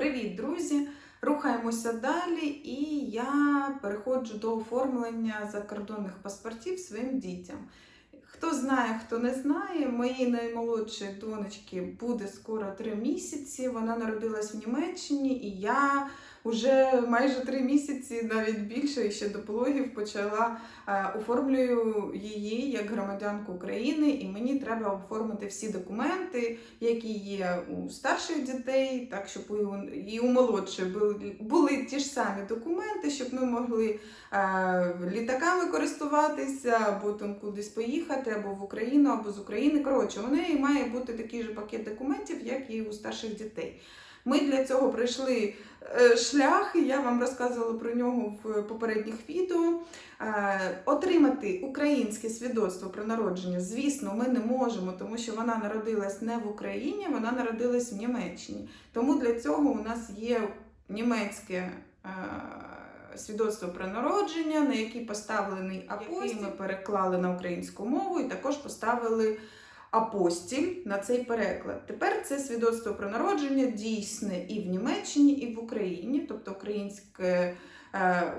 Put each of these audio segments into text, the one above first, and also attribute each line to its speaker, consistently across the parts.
Speaker 1: Привіт, друзі! Рухаємося далі, і я переходжу до оформлення закордонних паспортів своїм дітям. Хто знає, хто не знає, моїй наймолодшій донечці буде скоро три місяці. Вона народилась в Німеччині, і я вже майже три місяці, навіть більше, ще до пологів почала е, оформлюю її як громадянку України, і мені треба оформити всі документи, які є у старших дітей, так щоб і у, і у молодших були, були ті ж самі документи, щоб ми могли е, літаками користуватися, або там кудись поїхати, або в Україну, або з України. Коротше, у неї має бути такий же пакет документів, як і у старших дітей. Ми для цього пройшли е, шлях, і я вам розказувала про нього в попередніх відео. Е, Отримати українське свідоцтво про народження, звісно, ми не можемо, тому що вона народилась не в Україні, вона народилась в Німеччині. Тому для цього у нас є німецьке е, свідоцтво про народження, на який поставлений апостіль, ми переклали на українську мову і також поставили апостіль на цей переклад. Тепер це свідоцтво про народження дійсне і в Німеччині, і в Україні, тобто українське. Е,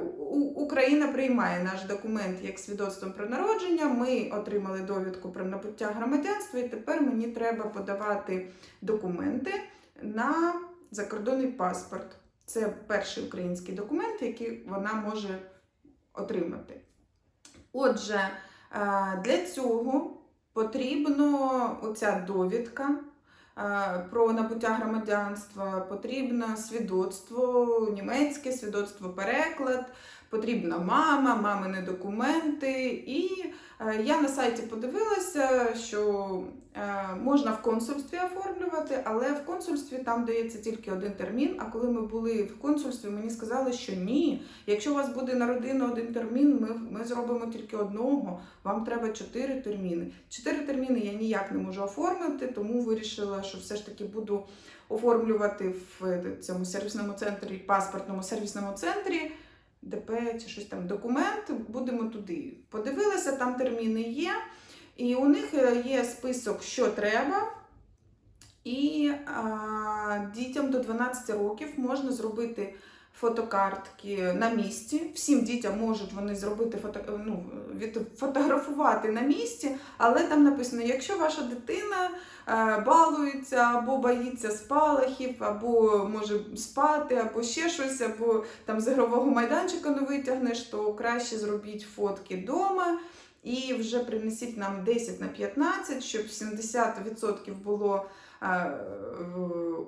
Speaker 1: Україна приймає наш документ як свідоцтво про народження. Ми отримали довідку про набуття громадянства, і тепер мені треба подавати документи на закордонний паспорт. Це перший український документ, який вона може отримати. Отже, е, для цього потрібно оця довідка е, про набуття громадянства, потрібно свідоцтво німецьке, свідоцтво переклад, потрібна мама, мамини документи. І е, я на сайті подивилася, що е, можна в консульстві оформлювати, але в консульстві там дається тільки один термін. А коли ми були в консульстві, мені сказали, що ні. Якщо у вас буде на родину один термін, ми, ми зробимо тільки одного. Вам треба чотири терміни. Чотири терміни я ніяк не можу оформити, тому вирішила, що все ж таки буду оформлювати в цьому сервісному центрі, паспортному сервісному центрі. ДП чи щось там документ, будемо туди. Подивилися, там терміни є, і у них е, є список, що треба. І а, дітям до 12 років можна зробити фотокартки на місці. Всім дітям можуть вони зробити фото, ну, від, фотографувати на місці, але там написано: якщо ваша дитина е, балується або боїться спалахів, або може спати, або ще щось, або там з ігрового майданчика не витягнеш, то краще зробіть фотки вдома. І вже принесіть нам 10 на 15, щоб 70% було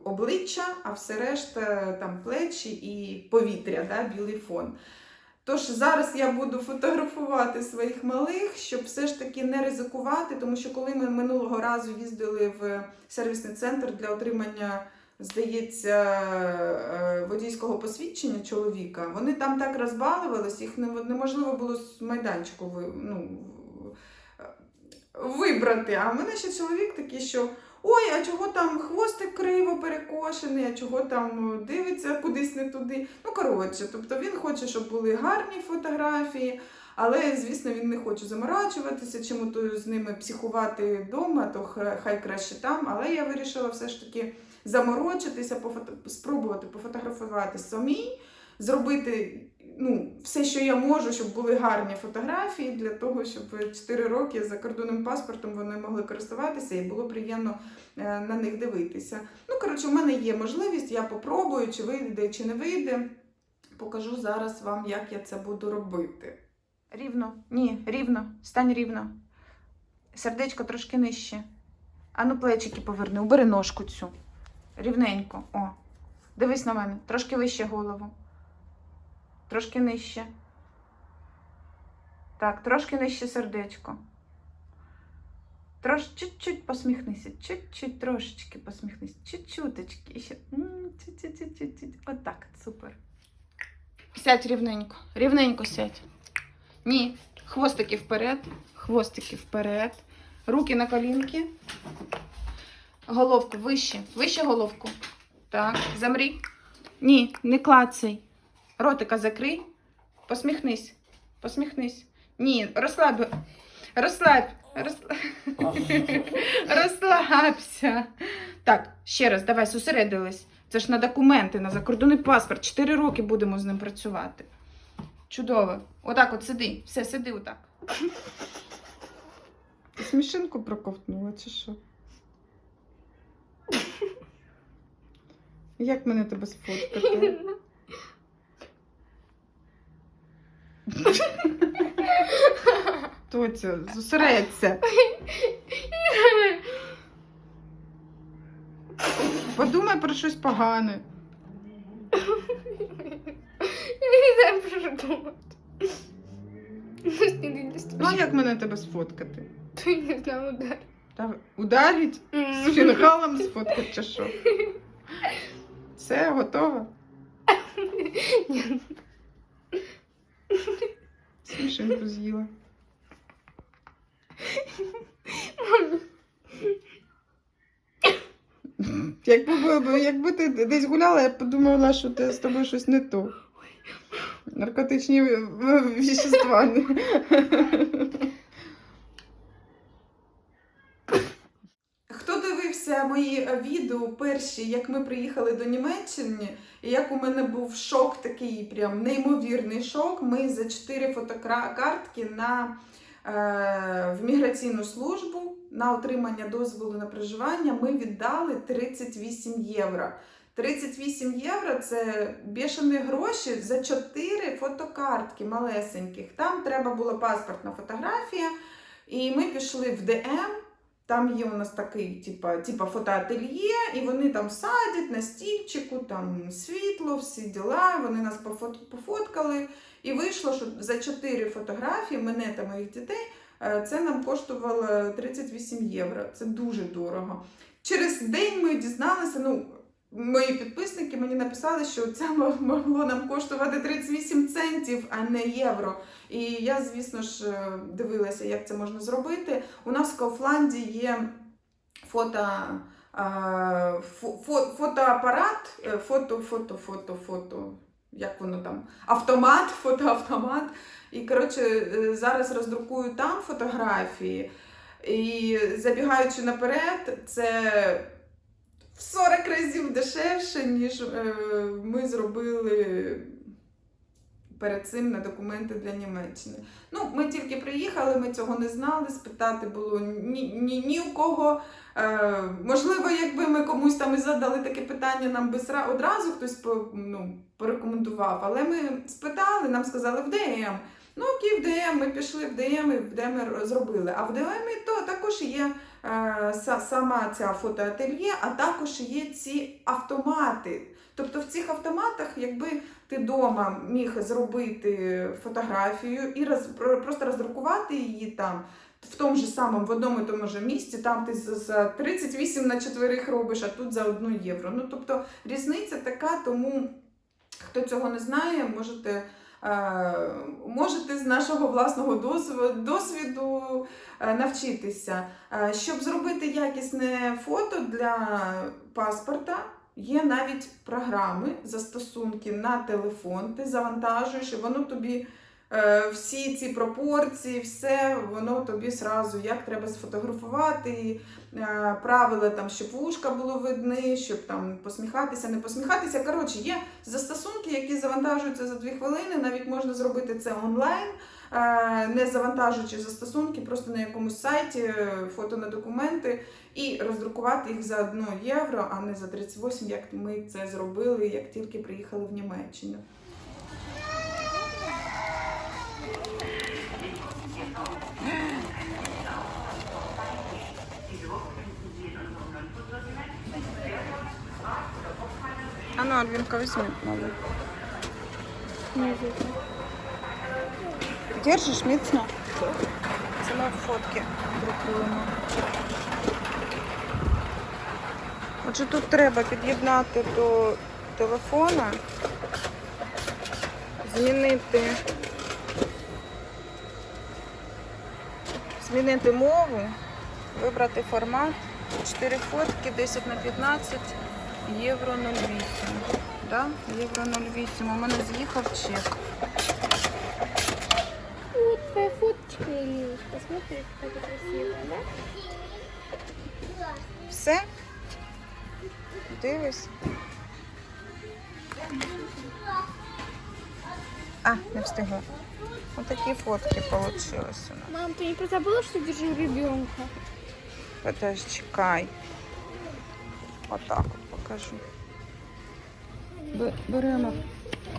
Speaker 1: обличчя, а все решта там плечі і повітря, да, білий фон. Тож зараз я буду фотографувати своїх малих, щоб все ж таки не ризикувати, тому що коли ми минулого разу їздили в сервісний центр для отримання, здається, е, водійського посвідчення чоловіка, вони там так розбалувались, їх неможливо було з майданчику ну, вибрати. А в мене ще чоловік такий, що ой, а чого там хвостик криво перекошений, а чого там дивиться кудись не туди. Ну, коротше, тобто він хоче, щоб були гарні фотографії. Але, звісно, він не хоче заморачуватися, чому то з ними психувати вдома, то хай краще там. Але я вирішила все ж таки заморочитися, пофото... спробувати пофотографувати самій, зробити ну, все, що я можу, щоб були гарні фотографії, для того, щоб 4 роки за кордонним паспортом вони могли користуватися і було приємно е, на них дивитися. Ну, коротше, у мене є можливість, я попробую, чи вийде, чи не вийде. Покажу зараз вам, як я це буду робити. Рівно, ні, рівно, стань рівно. Сердечко трошки нижче. Ану, плечики поверни, убери ножку цю. Рівненько. О. Дивись на мене, трошки вище голову. Трошки нижче. Так, трошки нижче сердечко. Трош, чуть-чуть посміхнися, чуть-чуть трошечки посміхнися, чуть-чуточки. Ще. чуть-чуть-чуть-чуть. Отак, супер. Сядь рівненько, рівненько сядь. Ні, хвостики вперед, хвостики вперед. Руки на колінки. Головку вище, вище головку. Так, замрій. Ні, не клацай. Ротика закрий. Посміхнись. Посміхнись. Ні, розслаб. Розслаб. Розслаб. Розслабся. Так, ще раз, давай, зосередились. Це ж на документи, на закордонний паспорт. Чотири роки будемо з ним працювати. Чудово. Отак от сиди. Все, сиди отак. Ти смішинку проковтнула, чи що? Як мене тебе сфоткати? Тоця, зосередься. Подумай про щось погане.
Speaker 2: Я не знаю, про що думати.
Speaker 1: Ну, як мене тебе сфоткати?
Speaker 2: То я не знаю, удар.
Speaker 1: Та ударить? З фінгалом сфоткати чи що? Все, готово?
Speaker 2: Ні.
Speaker 1: Смішинку з'їла. Якби, якби ти десь гуляла, я б подумала, що ти з тобою щось не то. Наркотичні в- в- вещества. Хто мої відео перші, як ми приїхали до Німеччини, і як у мене був шок такий, прям неймовірний шок. Ми за 4 фотокартки на, е, в міграційну службу на отримання дозволу на проживання ми віддали 38 євро. 38 євро це бешені гроші за 4 фотокартки малесеньких. Там треба була паспортна фотографія. І ми пішли в ДМ. Там є у нас такий, типа, типа фотоательє, і вони там садять на стільчику, там світло, всі діла. Вони нас пофоткали. І вийшло, що за чотири фотографії мене та моїх дітей е, це нам коштувало 38 євро. Це дуже дорого. Через день ми дізналися, ну. Мої підписники мені написали, що це могло нам коштувати 38 центів, а не євро. І я, звісно ж, е, дивилася, як це можна зробити. У нас в Кауфланді є фото, фо, фо- фотоапарат, е, фото, фото, фото, фото. Як воно там? Автомат, фотоавтомат. І коротше, е, зараз роздрукую там фотографії. І забігаючи наперед, це в 40 разів дешевше, ніж е, ми зробили перед цим на документи для Німеччини. Ну, ми тільки приїхали, ми цього не знали, спитати було ні, ні, ні у кого. Е, можливо, якби ми комусь там і задали таке питання, нам би одразу хтось по- ну, порекомендував. Але ми спитали, нам сказали в ДМ. Ну, окей, в ДМ, ми пішли в ДМ і в ДМ зробили. А в ДМ то також є сама ця фотоательє, а також є ці автомати. Тобто в цих автоматах, якби ти вдома міг зробити фотографію і роз, просто роздрукувати її там. В тому ж самому, в одному і тому ж місці, там ти за- за 38 на четверих робиш, а тут за 1 євро. Ну тобто різниця така, тому хто цього не знає, можете, е, можете з нашого власного досвіду, е, навчитися. Е, щоб зробити якісне фото для паспорта, є навіть програми, застосунки на телефон. Ти завантажуєш, і воно тобі е, всі ці пропорції, все воно тобі сразу як треба сфотографувати, е, правила там, щоб вушка було видні, щоб там посміхатися, не посміхатися. Коротше, є застосунки, які завантажуються за дві хвилини. Навіть можна зробити це онлайн, е, не завантажуючи застосунки, просто на якомусь сайті е, фото на документи і роздрукувати їх за 1 євро, а не за 38, як ми це зробили, як тільки приїхали в Німеччину. А ну, Альвінка, візьми, мабуть. Держиш міцно? Це ми фотки друкуємо. Отже, тут треба під'єднати до телефона, змінити, змінити мову, вибрати формат. 4 фотки, 10 на 15, євро 08. Да? Євро 08. У мене з'їхав чек.
Speaker 2: Вот твоя фоточка имеет. Посмотри, как это да?
Speaker 1: Все? Дивись. А, не встигла. Вот такие фотки получилось у нас.
Speaker 2: Мам, ты не позабыла, что держу ребенка?
Speaker 1: Подожди, чекай. Вот так вот покажу. Беремо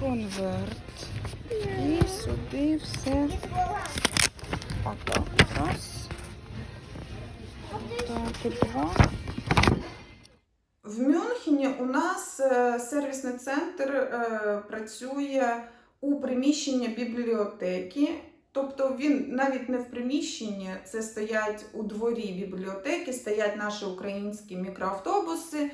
Speaker 1: конверт і сюди все. Отак. Раз. Так, і два. В Мюнхені у нас е, сервісний центр е, працює у приміщенні бібліотеки. Тобто він навіть не в приміщенні, це стоять у дворі бібліотеки, стоять наші українські мікроавтобуси,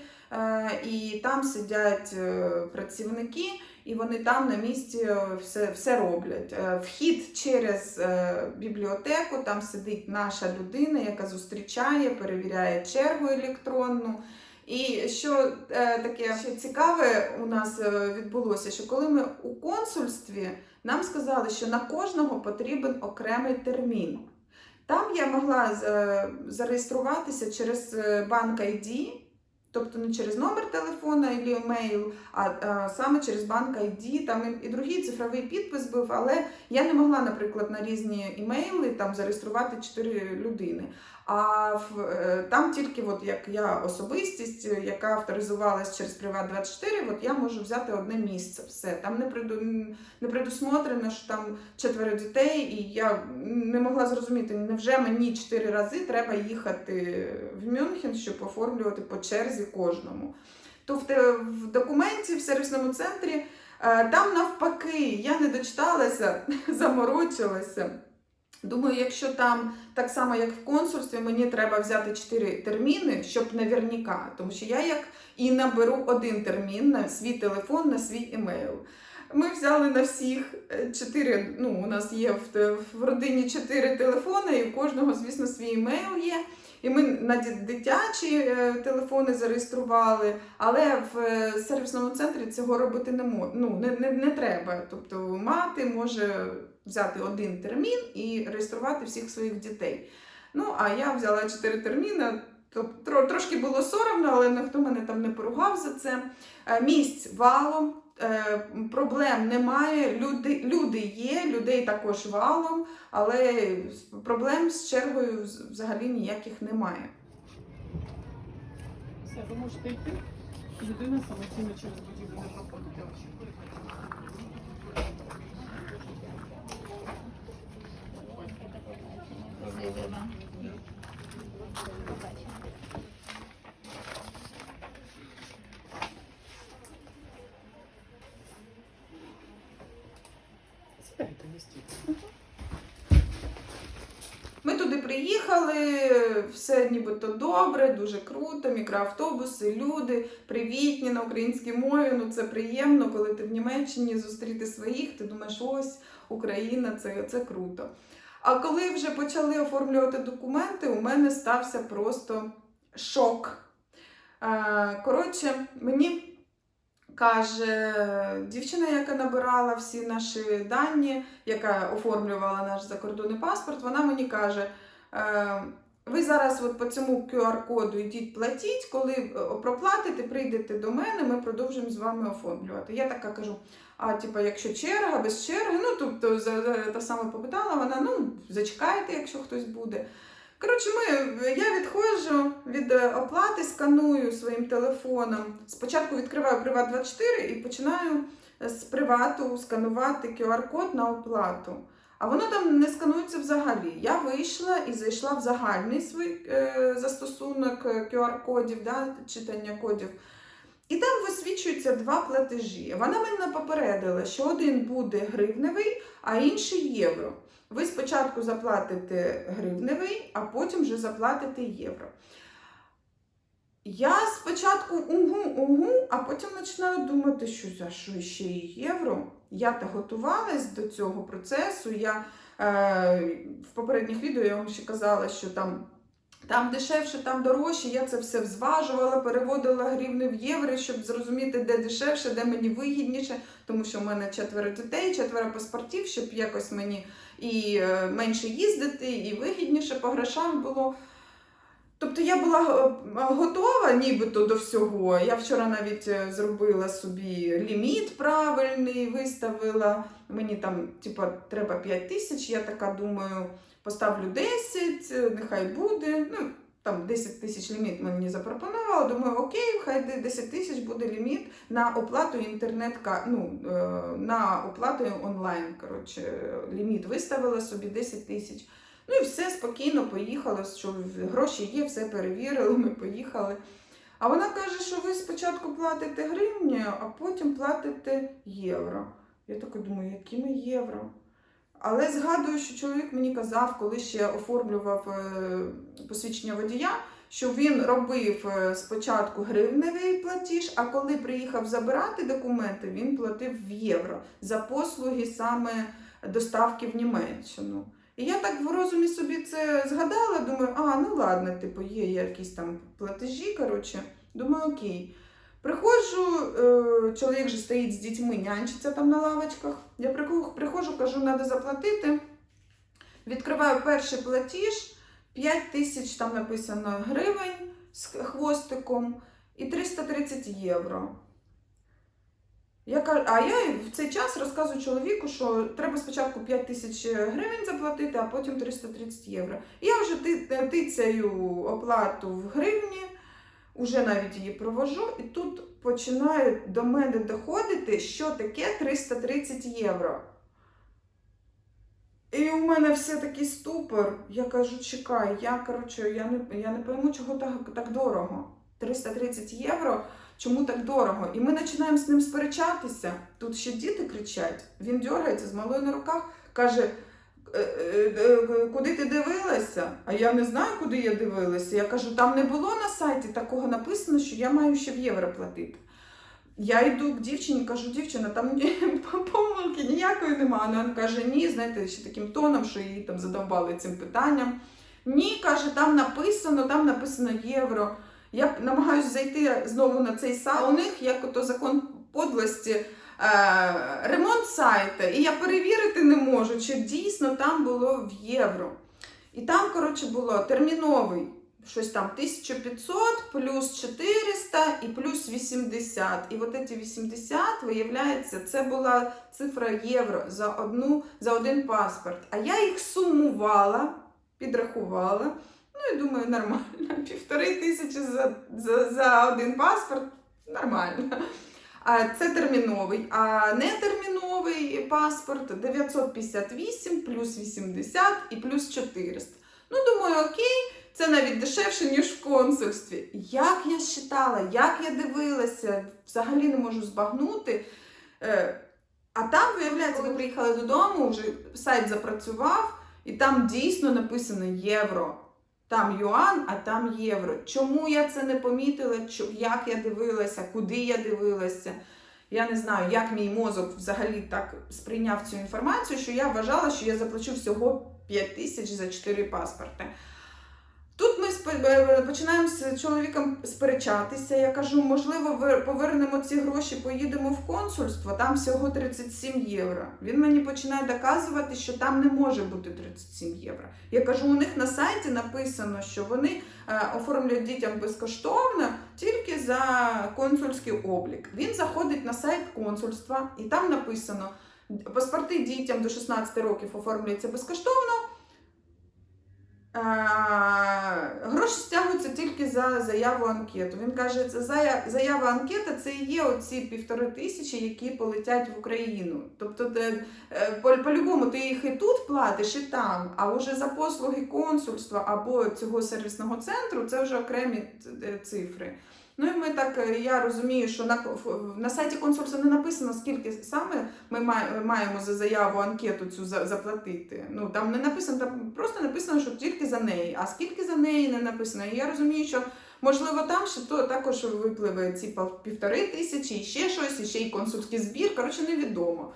Speaker 1: і там сидять е, працівники, і вони там на місці е, все, все роблять. Е, Вхід через е, бібліотеку, там сидить наша людина, яка зустрічає, перевіряє чергу електронну. І що е, таке ще цікаве у нас е, відбулося, що коли ми у консульстві нам сказали, що на кожного потрібен окремий термін. Там я могла е, зареєструватися через е, банк ID, тобто не через номер телефона або емейл, а а саме через банк ID. Там і, і другий цифровий підпис був, але я не могла, наприклад, на різні імейли там зареєструвати 4 людини. А е, там тільки от як я особистість, е, яка авторизувалась через Приват24, от я можу взяти одне місце. Все. Там не, приду, не предусмотрено, що там четверо дітей, і я не могла зрозуміти, невже мені чотири рази треба їхати в Мюнхен, щоб оформлювати по черзі кожному. То в, в документі в сервісному центрі е, там навпаки, я не дочиталася, заморочилася. Думаю, якщо там так само, як в консульстві, мені треба взяти чотири терміни, щоб наверняка, тому що я як і наберу один термін на свій телефон, на свій емейл. Ми взяли на всіх е, чотири. Ну, у нас є в, в родині чотири телефони, і у кожного, звісно, свій емейл є. І ми на дитячі е, телефони зареєстрували, але в е, сервісному центрі цього робити не ну, не, не, не треба. Тобто мати може взяти один термін і реєструвати всіх своїх дітей. Ну, а я взяла чотири терміни. Тобто трошки було соромно, але ніхто мене там не поругав за це. Е, Місць валом, е, проблем немає. Люди, люди є, людей також валом, але проблем з чергою взагалі ніяких немає.
Speaker 3: Все, ви можете йти. Людина самостійно через будівлю не проходить. Сідайте.
Speaker 1: Ми туди приїхали, все нібито добре, дуже круто, мікроавтобуси, люди привітні на українській мові. Ну це приємно, коли ти в Німеччині зустріти своїх, ти думаєш, ось Україна, це, це круто. А коли вже почали оформлювати документи, у мене стався просто шок. Е, Коротше, мені каже дівчина, яка набирала всі наші дані, яка оформлювала наш закордонний паспорт, вона мені каже: е, ви зараз от по цьому QR-коду йдіть платіть, коли е, проплатите, прийдете до мене, ми продовжимо з вами оформлювати. Я така кажу: а типа, якщо черга, без черги, ну тобто за, та саме попитала, вона ну зачекайте, якщо хтось буде. Коротше, ми, я відходжу від е, оплати, сканую своїм телефоном. Спочатку відкриваю Приват24 і починаю з привату сканувати QR-код на оплату. А воно там не сканується взагалі. Я вийшла і зайшла в загальний свій е, застосунок е, QR-кодів, да, читання кодів. І там висвічуються два платежі. Вона мене попередила, що один буде гривневий, а інший євро. Ви спочатку заплатите гривневий, а потім вже заплатите євро. Я спочатку угу, угу, а потім починаю думати, що за що ще і євро. Я та готувалась до цього процесу. Я е, в попередніх відео я вам ще казала, що там, там дешевше, там дорожче. Я це все зважувала, переводила гривни в євро, щоб зрозуміти, де дешевше, де мені вигідніше, тому що в мене четверо дітей, четверо паспортів, щоб якось мені і е, менше їздити, і вигідніше по грошам було. Тобто я була е, готова нібито до всього. Я вчора навіть е, зробила собі ліміт правильний, виставила. Мені там, типу, треба 5 тисяч. Я така думаю, поставлю 10, е, нехай буде. Ну, там 10 тисяч ліміт мені запропонували. Думаю, окей, хай 10 тисяч буде ліміт на оплату інтернет ну, е, на оплату онлайн. Коротше, ліміт виставила собі 10 тисяч. Ну і все спокійно поїхали, що гроші є, все перевірили, ми поїхали. А вона каже, що ви спочатку платите гривню, а потім платите євро. Я така думаю, якими євро? Але згадую, що чоловік мені казав, коли ще оформлював е, посвідчення водія, що він робив е, спочатку гривневий платіж, а коли приїхав забирати документи, він платив в євро за послуги саме доставки в Німеччину. І я так в розумі собі це згадала, думаю, а, ну ладно, типу, є якісь там платежі, коротше, думаю, окей. Приходжу, е, чоловік же стоїть з дітьми, нянчиться там на лавочках. Я приходжу, кажу, треба заплатити. Відкриваю перший платіж, 5 тисяч там написано гривень з хвостиком і 330 євро. Я кажу, а я в цей час розказую чоловіку, що треба спочатку 5 тисяч гривень заплатити, а потім 330 євро. Я вже ти- тицяю оплату в гривні, вже навіть її провожу, і тут починає до мене доходити, що таке 330 євро. І у мене все такий ступор. Я кажу, чекай, я коротше, я не, я не пойму, чого так, так дорого. 330 євро, чому так дорого? І ми починаємо з ним сперечатися. Тут ще діти кричать. Він дергається з малою на руках, каже. «Е, е, е, Куди ти дивилася? А я не знаю, куди я дивилася. Я кажу, там не було на сайті такого написано, що я маю ще в євро платити. Я йду к дівчині, кажу, дівчина, там помилки ніякої немає. Вона каже, ні, знаєте, ще таким тоном, що її там задовбали цим питанням. Ні, каже, там написано, там написано євро. Я намагаюся зайти знову на цей сайт. У них як ото закон подлості. Е, Ремонт сайта, і я перевірити не можу, чи дійсно там було в євро. І там, коротше, було терміновий щось там 1500 плюс 400 і плюс 80. І от ці 80, виявляється, це була цифра євро за, одну, за один паспорт. А я їх сумувала, підрахувала. Ну і думаю, нормально. Півтори тисячі за, за, за один паспорт нормально. Це терміновий, а нетерміновий паспорт 958 плюс 80 і плюс 400. Ну, думаю, окей, це навіть дешевше, ніж в консульстві. Як я считала, як я дивилася, взагалі не можу збагнути. Е, А там, виявляється, ми приїхали додому, вже сайт запрацював, і там дійсно написано євро. Там юан, а там євро. Чому я це не помітила? Як я дивилася, куди я дивилася? Я не знаю, як мій мозок взагалі так сприйняв цю інформацію, що я вважала, що я заплачу всього 5 тисяч за 4 паспорти. Тут ми е, починаємо з чоловіком сперечатися. Я кажу, можливо, повернемо ці гроші, поїдемо в консульство, там всього 37 євро. Він мені починає доказувати, що там не може бути 37 євро. Я кажу, у них на сайті написано, що вони е, оформлюють дітям безкоштовно тільки за консульський облік. Він заходить на сайт консульства, і там написано: паспорти дітям до 16 років оформлюються безкоштовно. Е, Гроші стягуються тільки за заяву анкету. Він каже, це зая- заява анкета це і є оці півтори тисячі, які полетять в Україну. Тобто, е, по- по-любому ти їх і тут платиш, і там. А вже за послуги консульства або цього сервісного центру це вже окремі е, цифри. Ну і ми так, е, я розумію, що на, на сайті консульства не написано, скільки саме ми маємо за заяву анкету цю за- заплатити. Ну там не написано, там просто написано, що тільки за неї. А скільки за неї не написано. І я розумію, що можливо там ще то також випливе ці пів- півтори тисячі, і ще щось, і ще й консульський збір. Коротше, невідомо.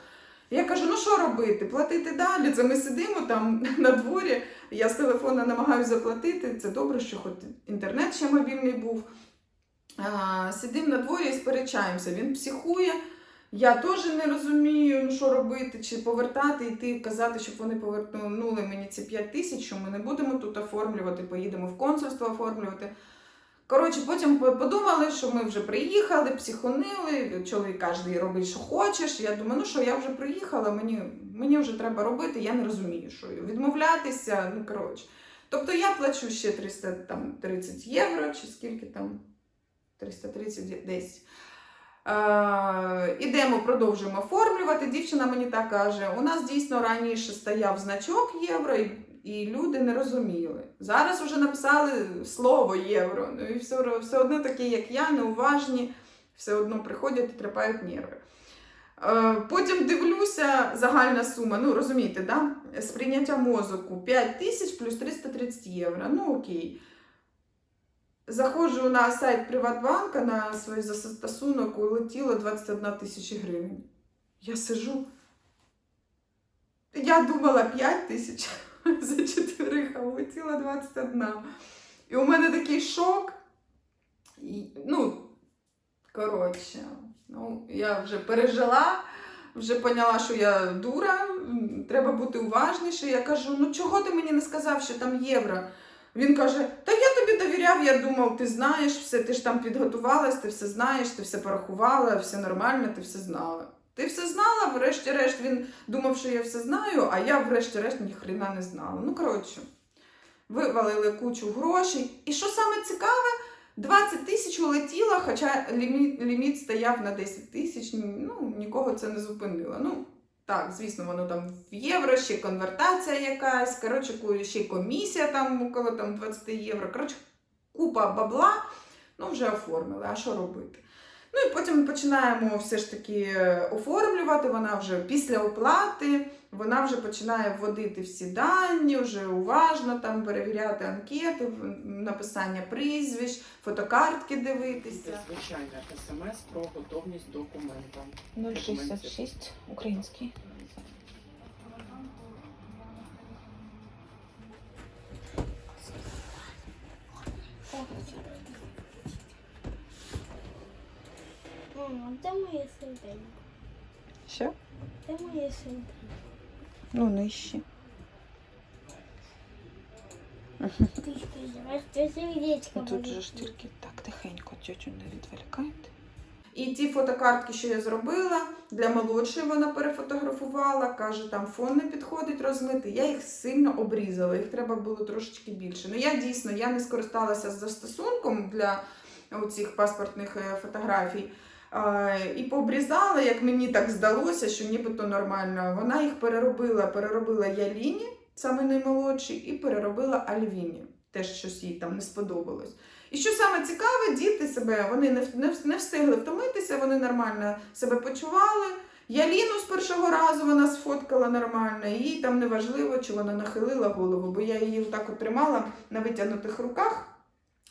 Speaker 1: Я кажу, ну що робити? Платити далі. Це ми сидимо там на дворі. Я з телефона намагаюся заплатити. Це добре, що хоч інтернет ще мобільний був. Сидимо на дворі і сперечаємося. Він психує. Я теж не розумію, ну що робити, чи повертати, йти казати, щоб вони повернули мені ці 5 тисяч, що ми не будемо тут оформлювати, поїдемо в консульство оформлювати. Коротше, потім подумали, що ми вже приїхали, психонили. Чоловік каже, роби, що хочеш. Я думаю, ну що, я вже приїхала, мені, мені вже треба робити, я не розумію, що відмовлятися. Ну коротше. Тобто я плачу ще 330 євро, чи скільки там 330 десь. Е, ідемо, продовжуємо оформлювати. Дівчина мені так каже: у нас дійсно раніше стояв значок євро, і, люди не розуміли. Зараз вже написали слово євро. Ну і все, все одно такі, як я, неуважні, все одно приходять і трапають нерви. Е, Потім дивлюся, загальна сума, ну розумієте, да? сприйняття мозоку 5 тисяч плюс 330 євро. Ну окей. Заходжу на сайт Приватбанка на свій застосунок, улетіло 21 тисяча гривень. Я сижу. Я думала 5 тисяч за чотирих, а улетіло 21. І у мене такий шок. І, ну, коротше, ну, я вже пережила, вже поняла, що я дура, треба бути уважніше. Я кажу: ну чого ти мені не сказав, що там євро? Він каже: Та я тобі довіряв, я думав, ти знаєш все, ти ж там підготувалась, ти все знаєш, ти все порахувала, все нормально, ти все знала. Ти все знала, врешті-решт він думав, що я все знаю, а я врешті-решт ніхрена не знала. Ну, коротше, вивалили кучу грошей. І що саме цікаве, 20 тисяч улетіло, хоча ліміт, ліміт стояв на 10 тисяч, ну, нікого це не зупинило. Ну, так, звісно, воно там в євро, ще конвертація якась, коротше, ще комісія там около там, 20 євро. Коротше, купа бабла, ну вже оформили. А що робити? Ну і потім ми починаємо все ж таки е, оформлювати. Вона вже після оплати, вона вже починає вводити всі дані, вже уважно там перевіряти анкети, написання прізвищ, фотокартки дивитися.
Speaker 4: Це звичайне смс про готовність документам.
Speaker 5: 066 український.
Speaker 2: Мама, де моє серденько?
Speaker 1: Що?
Speaker 2: Де моє серденько?
Speaker 1: Ну, нижче.
Speaker 2: Ти сердечко
Speaker 5: Ну, Тут же ж тільки так тихенько тьотю не відволікайте.
Speaker 1: І ті фотокартки, що я зробила, для молодшої вона перефотографувала, каже, там фон не підходить розмити. Я їх сильно обрізала, їх треба було трошечки більше. Ну я дійсно я не скористалася застосунком для цих паспортних е, фотографій. І пообрізала, як мені так здалося, що нібито нормально. Вона їх переробила, переробила Яліні, саме наймолодшій, і переробила Альвіні. Теж щось їй там не сподобалось. І що саме цікаве, діти себе вони не, не, не встигли втомитися, вони нормально себе почували. Яліну з першого разу вона сфоткала нормально, їй там не важливо, чи вона нахилила голову, бо я її так от тримала на витягнутих руках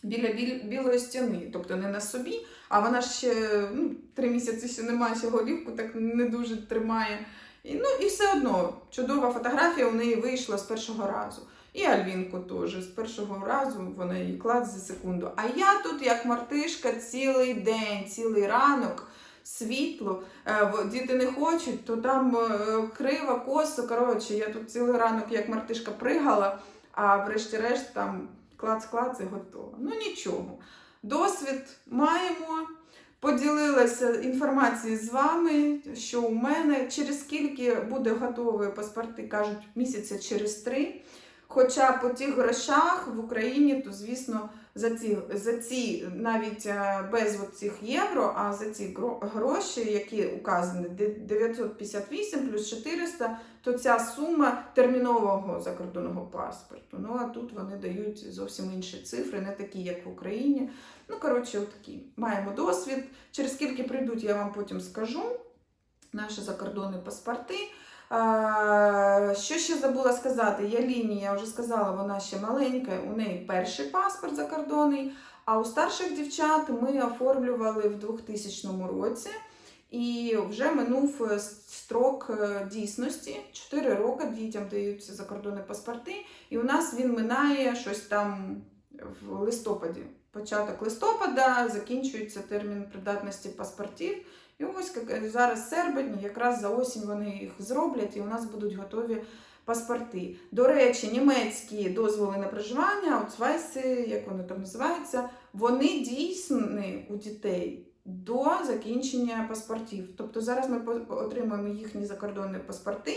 Speaker 1: біля білої стіни, тобто не на собі, а вона ще ну, три місяці ще немає, ще голівку так не дуже тримає. І, ну, і все одно чудова фотографія у неї вийшла з першого разу. І Альвінку теж з першого разу вона її клад за секунду. А я тут, як мартишка, цілий день, цілий ранок, світло. Е, Діти не хочуть, то там е, криво, косо. Коротше, я тут цілий ранок, як мартишка, пригала, а врешті-решт там клац-клац і готово. Ну нічого. Досвід маємо. Поділилася інформацією з вами, що у мене через скільки буде готові паспорти, кажуть, місяця через три. Хоча по тих грошах в Україні, то звісно, за ці, за ці навіть е, без цих євро, а за ці гроші, які указані, 958 плюс 400, то ця сума термінового закордонного паспорту. Ну а тут вони дають зовсім інші цифри, не такі, як в Україні. Ну, коротше, отакі. Маємо досвід. Через скільки прийдуть, я вам потім скажу. Наші закордонні паспорти. Що ще забула сказати? Я лінія, я вже сказала, вона ще маленька, у неї перший паспорт закордонний, а у старших дівчат ми оформлювали в 2000 році. І вже минув е, строк е, дійсності. 4 роки дітям даються закордонні паспорти, і у нас він минає щось там в листопаді. Початок листопада закінчується термін придатності паспортів, І ось як- зараз серпень, якраз за осінь вони їх зроблять, і у нас будуть готові паспорти. До речі, німецькі дозволи на проживання, аутсвайси, як вони там називаються, вони дійсні у дітей до закінчення паспортів. Тобто зараз ми отримуємо їхні закордонні паспорти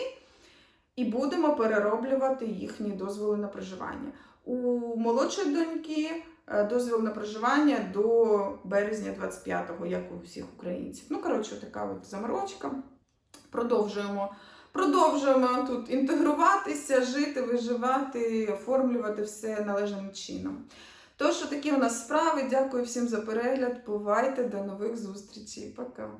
Speaker 1: і будемо перероблювати їхні дозволи на проживання. У молодшої доньки е, дозвіл на проживання до березня 25-го, як у всіх українців. Ну, коротше, така от заморочка. Продовжуємо. Продовжуємо тут інтегруватися, жити, виживати, оформлювати все належним чином. Тож, такі у нас справи. Дякую всім за перегляд. Бувайте, до нових зустрічей. Пока.